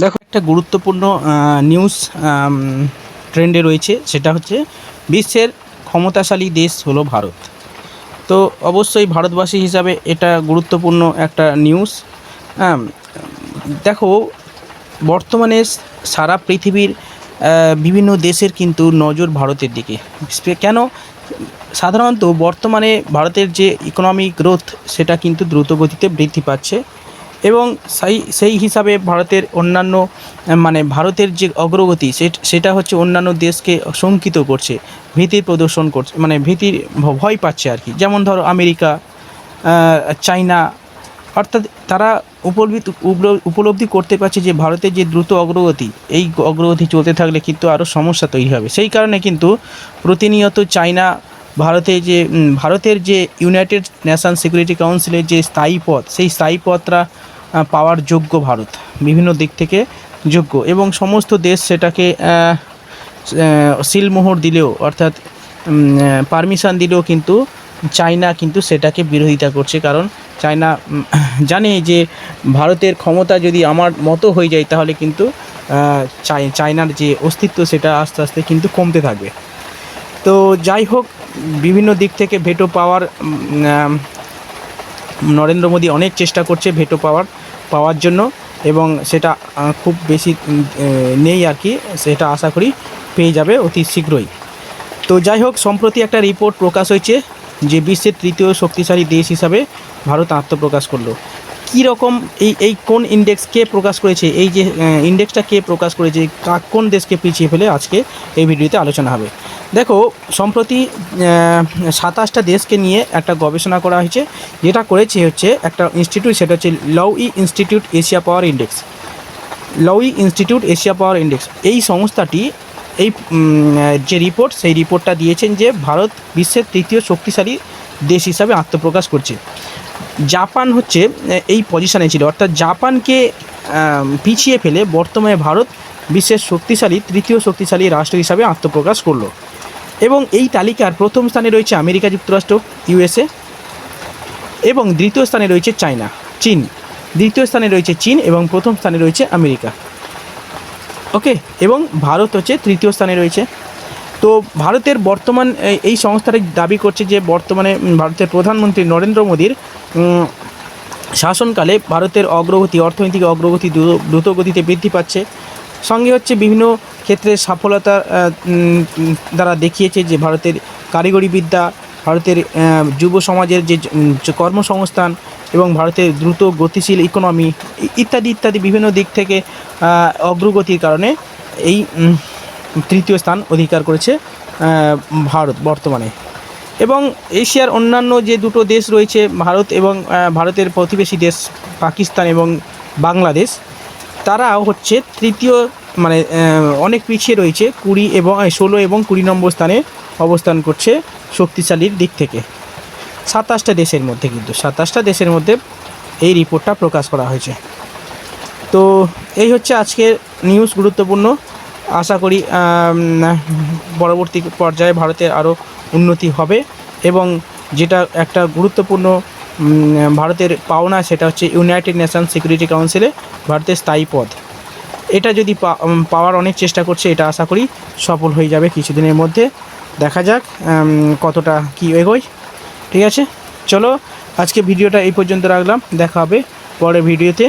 দেখো, একটা গুরুত্বপূর্ণ নিউজ ট্রেন্ডে রয়েছে, সেটা হচ্ছে বিশ্বের ক্ষমতাশালী দেশ হলো ভারত। তো অবশ্যই ভারতবাসী হিসাবে এটা গুরুত্বপূর্ণ একটা নিউজ দেখো, বর্তমানে সারা পৃথিবীর বিভিন্ন দেশের কিন্তু নজর ভারতের দিকে। কেন? সাধারণত বর্তমানে ভারতের যে ইকোনমিক গ্রোথ সেটা কিন্তু দ্রুত গতিতে বৃদ্ধি পাচ্ছে। এবং সেই সেই হিসাবে ভারতের অন্যান্য মানে ভারতের যে অগ্রগতি সেট- হচ্ছে অন্যান্য দেশকে শঙ্কিত করছে ভীতির প্রদর্শন করছে মানে ভীতির ভয় পাচ্ছে আর কি। যেমন ধরো আমেরিকা চায়না অর্থাৎ তারা উপলব্ধি উপলব্ধি করতে পারছে যে ভারতের যে দ্রুত অগ্রগতি এই অগ্রগতি চলতে থাকলে কিন্তু আরও সমস্যা তৈরি হবে। সেই কারণে কিন্তু প্রতিনিয়ত চায়না ভারতে যে ভারতের যে ইউনাইটেড নেশন সিকিউরিটি কাউন্সিলের যে স্থায়ী পথ সেই স্থায়ী আহ, পাওয়ার যোগ্য ভারত, বিভিন্ন দিক থেকে যোগ্য এবং সমস্ত দেশ সেটাকে সিলমোহর দিলেও অর্থাৎ পারমিশন দিলেও কিন্তু চায়না কিন্তু সেটাকে বিরোধিতা করছে। কারণ চায়না জানে যে ভারতের ক্ষমতা যদি আমার মতো হয়ে যায় তাহলে কিন্তু চায়নার যে অস্তিত্ব সেটা আস্তে আস্তে কিন্তু কমতে থাকবে। তো যাই হোক, বিভিন্ন দিক থেকে ভেটো পাওয়ার নরেন্দ্র মোদী অনেক চেষ্টা করছে ভেটো পাওয়ার। পাওয়ার জন্য এবং সেটা খুব বেশি নেই আর কি, সেটা আশা করি পেয়ে যাবে অতি শীঘ্রই। তো যাই হোক, সম্প্রতি একটা রিপোর্ট প্রকাশ হয়েছে, যে বিশ্বের তৃতীয় শক্তিশালী দেশ হিসাবে ভারত আত্মপ্রকাশ করল। কী রকম এই এই কোন ইন্ডেক্স কে প্রকাশ করেছে? এই যে ইন্ডেক্সটা কে প্রকাশ করেছে? কোন দেশকে পিছিয়ে ফেলে? আজকে এই ভিডিওতে আলোচনা হবে। দেখো, সম্প্রতি সাতাশটা দেশকে নিয়ে একটা গবেষণা করা হয়েছে, যেটা করেছে হচ্ছে একটা ইনস্টিটিউট সেটা হচ্ছে Lowy Institute Asia Power Index Lowy Institute Asia Power Index এই সংস্থাটি, এই যে রিপোর্ট সেই রিপোর্টটা দিয়েছেন যে ভারত বিশ্বের তৃতীয় শক্তিশালী দেশ হিসাবে আত্মপ্রকাশ করছে। জাপান হচ্ছে এই পজিশনে ছিল। অর্থাৎ জাপানকে পিছিয়ে ফেলে বর্তমানে ভারত বিশ্বের শক্তিশালী, তৃতীয় শক্তিশালী রাষ্ট্র হিসাবে আত্মপ্রকাশ করল। এবং এই তালিকার প্রথম স্থানে রয়েছে আমেরিকা যুক্তরাষ্ট্র ইউএসএ এবং দ্বিতীয় স্থানে রয়েছে চায়না, চীন। দ্বিতীয় স্থানে রয়েছে চীন এবং প্রথম স্থানে রয়েছে আমেরিকা। ওকে, এবং ভারত হচ্ছে তৃতীয় স্থানে রয়েছে। তো ভারতের বর্তমান, এই- সংস্থাটি দাবি করছে যে বর্তমানে ভারতের প্রধানমন্ত্রী নরেন্দ্র মোদীর শাসনকালে ভারতের অগ্রগতি, অর্থনৈতিক অগ্রগতি দ্রুত দ্রুত গতিতে বৃদ্ধি পাচ্ছে। সঙ্গে হচ্ছে বিভিন্ন ক্ষেত্রে সফলতা দ্বারা দেখিয়েছে যে ভারতের কারিগরি বিদ্যা, ভারতের যুব সমাজের যে কর্মসংস্থান এবং ভারতের দ্রুত গতিশীল ইকোনমি ইত্যাদি ইত্যাদি বিভিন্ন দিক থেকে অগ্রগতির কারণে এই তৃতীয় স্থান অধিকার করেছে ভারত বর্তমানে। এবং এশিয়ার অন্যান্য যে দুটো দেশ রয়েছে, ভারত এবং ভারতের প্রতিবেশী দেশ পাকিস্তান এবং বাংলাদেশ, তারাও হচ্ছে তৃতীয় মানে অনেক পিছিয়ে রয়েছে, কুড়ি এবং ষোলো এবং কুড়ি নম্বর স্থানে অবস্থান করছে শক্তিশালীর দিক থেকে। সাতাশটা দেশের মধ্যে কিন্তু, সাতাশটা দেশের মধ্যে এই রিপোর্টটা প্রকাশ করা হয়েছে। তো এই হচ্ছে আজকের নিউজ গুরুত্বপূর্ণ। আশা করি পরবর্তী পর্যায়ে ভারতের আরও উন্নতি হবে এবং যেটা একটা গুরুত্বপূর্ণ ভারতের পাওনা সেটা হচ্ছে ইউনাইটেড নেশন সিকিউরিটি কাউন্সিলে ভারতের স্থায়ী পদ। এটা যদি পাওয়ার অনেক চেষ্টা করছে, এটা আশা করি সফল হয়ে যাবে কিছুদিনের মধ্যে। দেখা যাক কতটা কি এগোয়। ঠিক আছে? চলো, আজকে ভিডিওটা এই পর্যন্ত রাখলাম। দেখা হবে পরের ভিডিওতে।